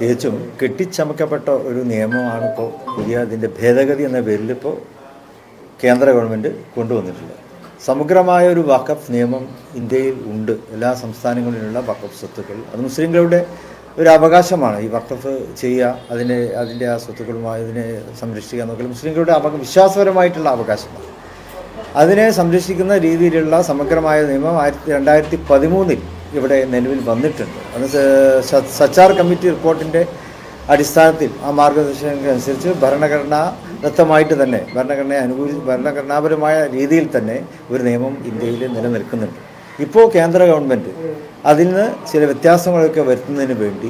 തികച്ചും കെട്ടിച്ചമക്കപ്പെട്ട ഒരു നിയമമാണ് ഇപ്പോൾ പുതിയ അതിന്റെ ഭേദഗതി എന്ന പേരിൽ ഇപ്പോൾ കേന്ദ്ര ഗവൺമെന്റ് കൊണ്ടുവന്നിട്ടുള്ളത്. സമഗ്രമായ ഒരു വഖഫ് നിയമം ഇന്ത്യയിൽ ഉണ്ട്. എല്ലാ സംസ്ഥാനങ്ങളിലുള്ള വഖഫ് സ്വത്തുക്കൾ. അത് മുസ്ലിങ്ങളുടെ ഒരു അവകാശമാണ്. ഈ വഖഫ് ചെയ്യുക അതിനെ അതിന്റെ ആ സ്വത്തുക്കളുമായി അതിനെ സംരക്ഷിക്കുക എന്നൊക്കെ മുസ്ലിങ്ങളുടെ അവ വിശ്വാസപരമായിട്ടുള്ള അവകാശമാണ്. അതിനെ സംരക്ഷിക്കുന്ന രീതിയിലുള്ള സമഗ്രമായ നിയമം ആയിരത്തി രണ്ടായിരത്തി പതിമൂന്നിൽ ഇവിടെ നിലവിൽ വന്നിട്ടുണ്ട്. അത് സച്ചാർ കമ്മിറ്റി റിപ്പോർട്ടിന്റെ അടിസ്ഥാനത്തിൽ ആ മാർഗനിർദ്ദേശങ്ങൾക്ക് അനുസരിച്ച് ഭരണഘടന ദത്തമായിട്ട് തന്നെ ഭരണഘടനയെ അനുകൂലി ഭരണഘടനാപരമായ രീതിയിൽ തന്നെ ഒരു നിയമം ഇന്ത്യയിൽ നിലനിൽക്കുന്നുണ്ട്. ഇപ്പോൾ കേന്ദ്ര ഗവൺമെന്റ് അതിൽ നിന്ന് ചില വ്യത്യാസങ്ങളൊക്കെ വരുത്തുന്നതിന് വേണ്ടി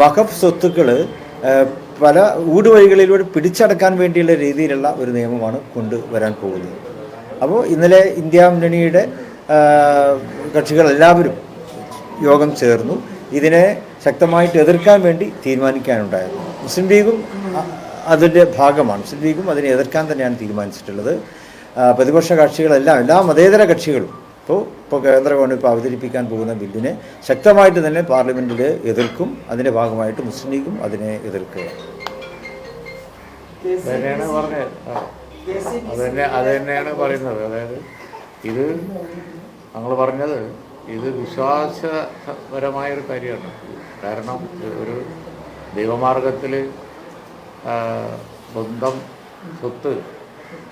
വഖഫ് സ്വത്തുക്കൾ പല ഊടുവഴികളിലൂടെ പിടിച്ചടക്കാൻ വേണ്ടിയുള്ള രീതിയിലുള്ള ഒരു നിയമമാണ് കൊണ്ടുവരാൻ പോകുന്നത്. അപ്പോൾ ഇന്നലെ ഇന്ത്യ മുന്നണിയുടെ കക്ഷികളെല്ലാവരും യോഗം ചേർന്നു. ഇതിനെ ശക്തമായിട്ട് എതിർക്കാൻ വേണ്ടി തീരുമാനിക്കാനുണ്ടായിരുന്നു. മുസ്ലിം ലീഗും അതിന്റെ ഭാഗമാണ്. മുസ്ലിം ലീഗും അതിനെ എതിർക്കാൻ തന്നെയാണ് തീരുമാനിച്ചിട്ടുള്ളത്. പ്രതിപക്ഷ കക്ഷികളെല്ലാം എല്ലാ മതേതര കക്ഷികളും ഇപ്പോൾ ഇപ്പോൾ കേന്ദ്ര ഗവൺമെന്റ് ഇപ്പോൾ അവതരിപ്പിക്കാൻ പോകുന്ന ബില്ലിനെ ശക്തമായിട്ട് തന്നെ പാർലമെന്റിൽ എതിർക്കും. അതിന്റെ ഭാഗമായിട്ട് മുസ്ലിം ലീഗും അതിനെ എതിർക്കുകയാണ് ആ. അത് തന്നെ അത് തന്നെയാണ് പറയുന്നത്. അതായത് ഇത് ഞങ്ങൾ പറഞ്ഞത് ഇത് വിശ്വാസപരമായൊരു കാര്യമാണ്. കാരണം ഒരു ദൈവമാർഗത്തിൽ സ്വന്തം സ്വത്ത്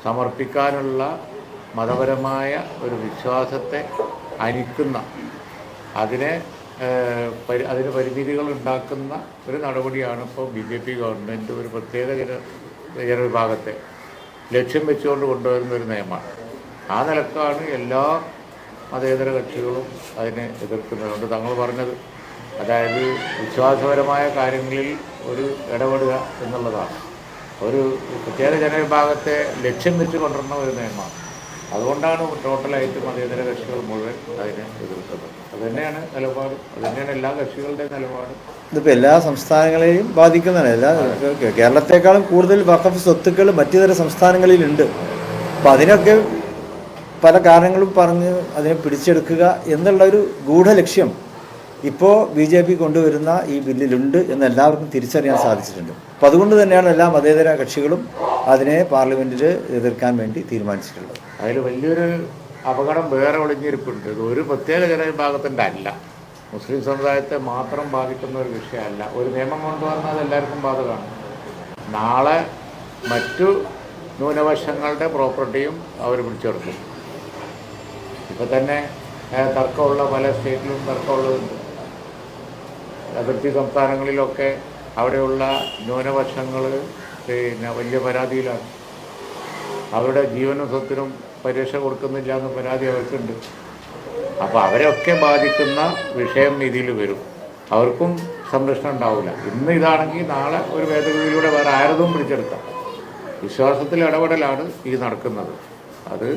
സമർപ്പിക്കാനുള്ള മതപരമായ ഒരു വിശ്വാസത്തെ അനിക്കുന്ന അതിനെ പരി അതിന് പരിമിതികൾ ഉണ്ടാക്കുന്ന ഒരു നടപടിയാണ് ഇപ്പോൾ ബി ജെ പി ഗവൺമെന്റ് ഒരു പ്രത്യേക ജന ജനവിഭാഗത്തെ ലക്ഷ്യം വെച്ചുകൊണ്ട് കൊണ്ടുവരുന്ന ഒരു നിയമമാണ്. ആ നിലക്കാണ് എല്ലാ മതേതര കക്ഷികളും അതിനെ എതിർക്കുന്നുണ്ട് തങ്ങൾ പറഞ്ഞത് അതായത് വിശ്വാസപരമായ കാര്യങ്ങളിൽ ഒരു ഇടപെടുക എന്നുള്ളതാണ്. ഒരു പ്രത്യേക ജനവിഭാഗത്തെ ലക്ഷ്യം വെച്ച് കൊണ്ടുവരുന്ന ഒരു നിയമമാണ്. അതുകൊണ്ടാണ് ടോട്ടലായിട്ട് മതേതര കക്ഷികൾ മുഴുവൻ അതിനെ എതിർക്കുന്നത്. അത് തന്നെയാണ് നിലപാട് അത് തന്നെയാണ് എല്ലാ കക്ഷികളുടെയും നിലപാട്. ഇതിപ്പോൾ എല്ലാ സംസ്ഥാനങ്ങളെയും ബാധിക്കുന്നതാണ്. എല്ലാ കേരളത്തെക്കാളും കൂടുതൽ വഖഫ് സ്വത്തുക്കൾ മറ്റു തര സംസ്ഥാനങ്ങളിലുണ്ട്. അപ്പം അതിനൊക്കെ പല കാരണങ്ങളും പറഞ്ഞ് അതിനെ പിടിച്ചെടുക്കുക എന്നുള്ള ഒരു ഗൂഢലക്ഷ്യം ഇപ്പോൾ ബി ജെ പി കൊണ്ടുവരുന്ന ഈ ബില്ലിലുണ്ട് എന്ന് എല്ലാവർക്കും തിരിച്ചറിയാൻ സാധിച്ചിട്ടുണ്ട്. അപ്പം അതുകൊണ്ട് തന്നെയാണ് എല്ലാ മതേതര കക്ഷികളും അതിനെ പാർലമെന്റിൽ എതിർക്കാൻ വേണ്ടി തീരുമാനിച്ചിട്ടുള്ളത്. അതിൽ വലിയൊരു അപകടം വേറെ ഒളിഞ്ഞിരിപ്പുണ്ട്. ഇത് ഒരു പ്രത്യേക ജനവിഭാഗത്തിന്റെ അല്ല. മുസ്ലിം സമുദായത്തെ മാത്രം ബാധിക്കുന്ന ഒരു വിഷയമല്ല. ഒരു നിയമം കൊണ്ടുവന്നാൽ എല്ലാവർക്കും ബാധകമാണ്. നാളെ മറ്റു ന്യൂനപക്ഷങ്ങളുടെ പ്രോപ്പർട്ടിയും അവർ പിടിച്ചെടുക്കും ഇപ്പം തന്നെ തർക്കമുള്ള പല സ്റ്റേറ്റിലും തർക്കമുള്ളതുണ്ട് അതിർത്തി സംസ്ഥാനങ്ങളിലൊക്കെ അവിടെയുള്ള ന്യൂനപക്ഷങ്ങൾ പിന്നെ വലിയ പരാതിയിലാണ്. അവരുടെ ജീവനും സ്വത്തിനും പരീക്ഷ കൊടുക്കുന്നില്ല എന്ന് പരാതി അവർക്കുണ്ട്. അപ്പോൾ അവരെയൊക്കെ ബാധിക്കുന്ന വിഷയം ഇതിൽ വരും. അവർക്കും സംരക്ഷണം ഉണ്ടാവില്ല. ഇന്ന് ഇതാണെങ്കിൽ നാളെ ഒരു ഭേദഗതിയിലൂടെ വേറെ ആരതും പിടിച്ചെടുക്കാം. വിശ്വാസത്തിൽ ഇടപെടലാണ് ഈ നടക്കുന്നത്. അത്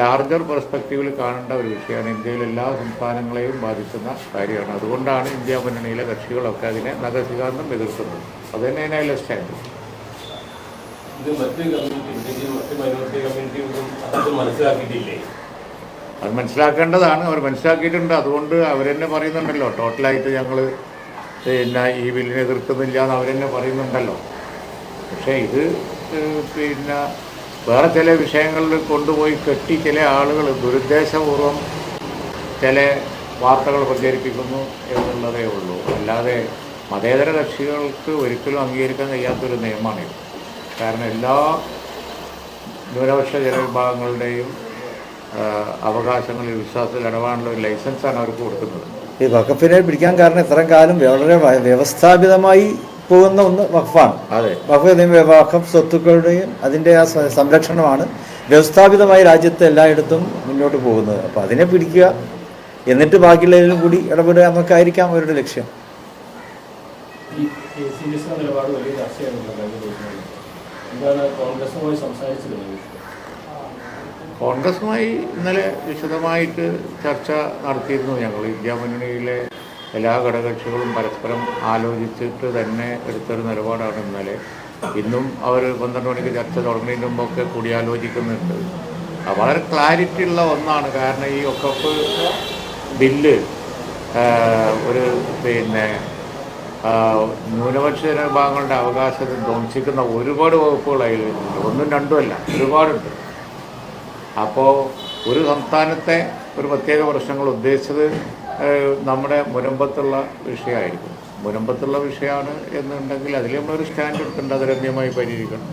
ലാർജർ പെർസ്പെക്റ്റീവിൽ കാണേണ്ട ഒരു വിഷയമാണ് ഇന്ത്യയിലെ എല്ലാ സംസ്ഥാനങ്ങളെയും ബാധിക്കുന്ന കാര്യമാണ്. അതുകൊണ്ടാണ് ഇന്ത്യ മുന്നണിയിലെ കക്ഷികളൊക്കെ അതിനെ നഗസികാന്തം എതിർക്കുന്നത്. അത് തന്നെ അതിലെ സ്റ്റാൻഡ് ഇത് മറ്റ് കമ്മ്യൂണിറ്റി പ്രത്യേകിച്ച് മറ്റ് മൈനോറിറ്റി അത് മനസ്സിലാക്കിയിട്ടില്ലേ? അത് മനസ്സിലാക്കേണ്ടതാണ്. അവർ മനസ്സിലാക്കിയിട്ടുണ്ട്. അതുകൊണ്ട് അവരെന്നെ പറയുന്നുണ്ടല്ലോ ടോട്ടലായിട്ട് ഞങ്ങൾ പിന്നെ ഈ ബില്ലിനെ എതിർക്കുന്നില്ല എന്ന് അവരെന്നെ പറയുന്നുണ്ടല്ലോ. പക്ഷേ ഇത് പിന്നെ വേറെ ചില വിഷയങ്ങളിൽ കൊണ്ടുപോയി കെട്ടി ചില ആളുകൾ ദുരുദ്ദേശപൂർവം ചില വാർത്തകൾ പ്രചരിപ്പിക്കുന്നു എന്നുള്ളതേ ഉള്ളൂ. അല്ലാതെ മതേതര കക്ഷികൾക്ക് ഒരിക്കലും അംഗീകരിക്കാൻ കഴിയാത്തൊരു നിയമമാണിത് കാരണം എല്ലാ ന്യൂനപക്ഷ ജനവിഭാഗങ്ങളുടെയും അവകാശങ്ങളിൽ വിശ്വാസത്തിൽ ഇടപാടുള്ള ഒരു ലൈസൻസാണ് അവർക്ക് കൊടുക്കുന്നത്. ഈ വഖഫിനെ പിടിക്കാൻ കാരണം ഇത്രയും കാലം വളരെ വ്യവസ്ഥാപിതമായി പോകുന്ന ഒന്ന് വഖഫാണ്. അതെ. വഖഫ് വഖഫ് സ്വത്തുക്കളുടെയും അതിന്റെ ആ സംരക്ഷണമാണ്. വ്യവസ്ഥാപിതമായി രാജ്യത്തെ എല്ലായിടത്തും മുന്നോട്ട് പോകുന്നത്. അപ്പോൾ അതിനെ പിടിക്കുക എന്നിട്ട് ബാക്കിയുള്ളതിലും കൂടി ഇടപെടുക എന്നൊക്കെ ആയിരിക്കാം അവരുടെ ലക്ഷ്യം. കോൺഗ്രസുമായി ഇന്നലെ വിശദമായിട്ട് ചർച്ച നടത്തിയിരുന്നു ഞങ്ങൾ. ഇന്ത്യ മുന്നണിയിലെ എല്ലാ ഘടകകക്ഷികളും പരസ്പരം ആലോചിച്ചിട്ട് തന്നെ എടുത്തൊരു നിലപാടാണ് ഇന്നലെ. ഇന്നും അവർ പന്ത്രണ്ട് മണിക്ക് ചർച്ച തുടങ്ങുന്നതിന് മുമ്പൊക്കെ കൂടിയാലോചിക്കുന്നുണ്ട്. വളരെ ക്ലാരിറ്റി ഉള്ള ഒന്നാണ്. കാരണം ഈ ഒക്കപ്പ് ബില്ല് ഒരു പിന്നെ ന്യൂനപക്ഷ വിഭാഗങ്ങളുടെ അവകാശത്തെ ധ്വംസിക്കുന്ന ഒരുപാട് വകുപ്പുകൾ ഒന്നും രണ്ടുമല്ല ഒരുപാടുണ്ട്. അപ്പോൾ ഒരു സംസ്ഥാനത്തെ ഒരു പ്രത്യേക പ്രശ്നങ്ങൾ ഉദ്ദേശിച്ചത് നമ്മുടെ മുരമ്പത്തുള്ള വിഷയമായിരിക്കും. മുരമ്പത്തുള്ള വിഷയമാണ് എന്നുണ്ടെങ്കിൽ അതിൽ നമ്മളൊരു സ്റ്റാൻഡ് എടുക്കേണ്ട അത് രമ്യമായി പരിഹരിക്കണം.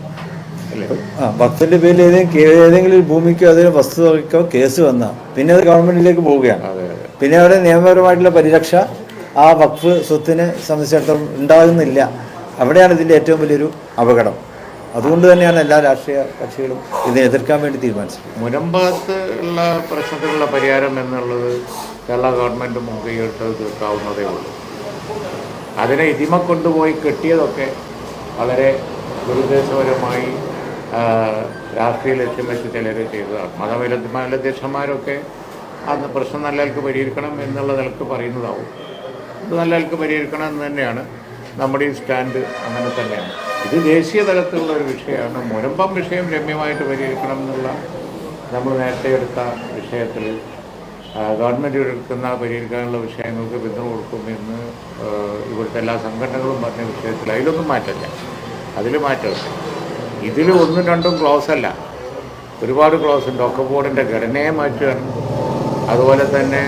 ഭക്തന്റെ പേരിൽ ഏതെങ്കിലും ഏതെങ്കിലും ഭൂമിക്കോ അതിന് വസ്തുതയ്ക്കോ കേസ് വന്നാൽ പിന്നെ അത് ഗവൺമെന്റിലേക്ക് പോവുകയാണ്. പിന്നെ അവിടെ നിയമപരമായിട്ടുള്ള പരിരക്ഷ ആ വഖഫ് സ്വത്തിനെ സംബന്ധിച്ചിടത്തോളം ഉണ്ടാകുന്നില്ല. അവിടെയാണ് ഇതിന്റെ ഏറ്റവും വലിയൊരു അപകടം. അതുകൊണ്ട് തന്നെയാണ് എല്ലാ രാഷ്ട്രീയ കക്ഷികളും ഇതിനെ എതിർക്കാൻ വേണ്ടി തീരുമാനിച്ചത്. മുരമ്പാത്ത് ഉള്ള പ്രശ്നത്തിനുള്ള പരിഹാരം എന്നുള്ളത് കേരള ഗവൺമെന്റ് മുൻകൈയിട്ട് തീർക്കാവുന്നതേ ഉള്ളൂ. അതിനെ ഇതിമ കൊണ്ടുപോയി കെട്ടിയതൊക്കെ വളരെ ദുരുദ്ദേശപരമായി രാഷ്ട്രീയ ലക്ഷ്യം വെച്ച് ചിലർ ചെയ്തതാണ്. മതവില അധ്യക്ഷന്മാരൊക്കെ അത് പ്രശ്നം നല്ല പരിഹരിക്കണം എന്നുള്ള നിലയ്ക്ക് പറയുന്നതാവും. ഇത് നല്ല നിലയ്ക്ക് പരിഹരിക്കണം എന്ന് തന്നെയാണ് നമ്മുടെ ഈ സ്റ്റാൻഡ് അങ്ങനെ തന്നെയാണ്. ഇത് ദേശീയ തലത്തിലുള്ള ഒരു വിഷയമാണ്. മുരമ്പം വിഷയം രമ്യമായിട്ട് പരിഹരിക്കണം എന്നുള്ള നമ്മൾ നേരത്തെ എടുത്ത വിഷയത്തിൽ ഗവൺമെന്റ് എടുക്കുന്ന പരിഹരിക്കാനുള്ള വിഷയങ്ങൾക്ക് പിന്തുണ കൊടുക്കുമെന്ന് ഇവിടുത്തെ എല്ലാ സംഘടനകളും പറഞ്ഞ വിഷയത്തിൽ അതിലൊന്നും മാറ്റമില്ല. അതിൽ മാറ്റമില്ല. ഇതിൽ ഒന്നും രണ്ടും ക്ലോസ് അല്ല. ഒരുപാട് ക്ലോസ് ഉണ്ട്. ഒക്കെ ബോർഡിന്റെ ഘടനയെ മാറ്റുകയാണ് അതുപോലെ തന്നെ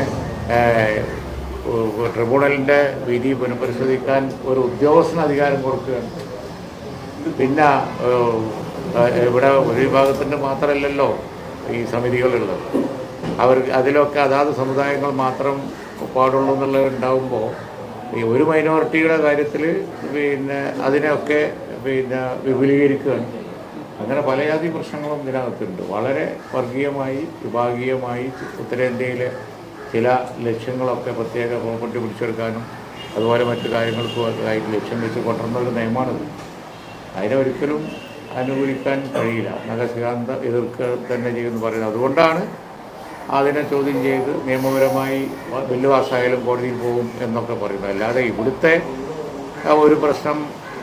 ട്രിബ്യൂണലിന്റെ വിധി പുനഃപരിശോധിക്കാൻ ഒരു ഉദ്യോഗസ്ഥന് അധികാരം കൊടുക്കുകയാണ് പിന്നെ ഇവിടെ ഒരു വിഭാഗത്തിന്റെ മാത്രമല്ലല്ലോ ഈ സമിതികളുള്ളത്. അവർക്ക് അതിലൊക്കെ അതാത് സമുദായങ്ങൾ മാത്രം പാടുള്ളൂ എന്നുള്ളത് ഉണ്ടാകുമ്പോൾ ഈ ഒരു മൈനോറിറ്റിയുടെ കാര്യത്തിൽ പിന്നെ അതിനെയൊക്കെ പിന്നെ വിപുലീകരിക്കുകയാണ്. അങ്ങനെ പലജാതി പ്രശ്നങ്ങളും ഇതിനകത്തുണ്ട്. വളരെ വർഗീയമായി വിഭാഗീയമായി ഉത്തരേന്ത്യയിലെ ചില ലക്ഷ്യങ്ങളൊക്കെ പ്രത്യേക പ്രോപ്പർട്ടി പിടിച്ചെടുക്കാനും അതുപോലെ മറ്റു കാര്യങ്ങൾക്കും ആയിട്ട് ലക്ഷ്യം വെച്ച് കൊണ്ടുവരുന്ന ഒരു നിയമമാണിത്. അതിനെ ഒരിക്കലും അനുകൂലിക്കാൻ കഴിയില്ല. നഗശാന്ത എതിർക്കുക തന്നെ ചെയ്യുമെന്ന് പറയുന്നത്. അതുകൊണ്ടാണ് അതിനെ ചോദ്യം ചെയ്ത് നിയമപരമായി ബില്ല് പാസ്സായാലും കോടതിയിൽ പോകും എന്നൊക്കെ പറയുന്നത്. അല്ലാതെ ഇവിടുത്തെ ഒരു പ്രശ്നം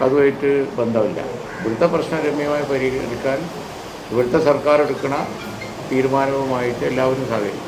അതുമായിട്ട് ബന്ധമില്ല. ഇവിടുത്തെ പ്രശ്നം രമ്യമായി പരിഹരിക്കാൻ ഇവിടുത്തെ സർക്കാർ എടുക്കുന്ന തീരുമാനവുമായിട്ട് എല്ലാവരും സഹകരിക്കും.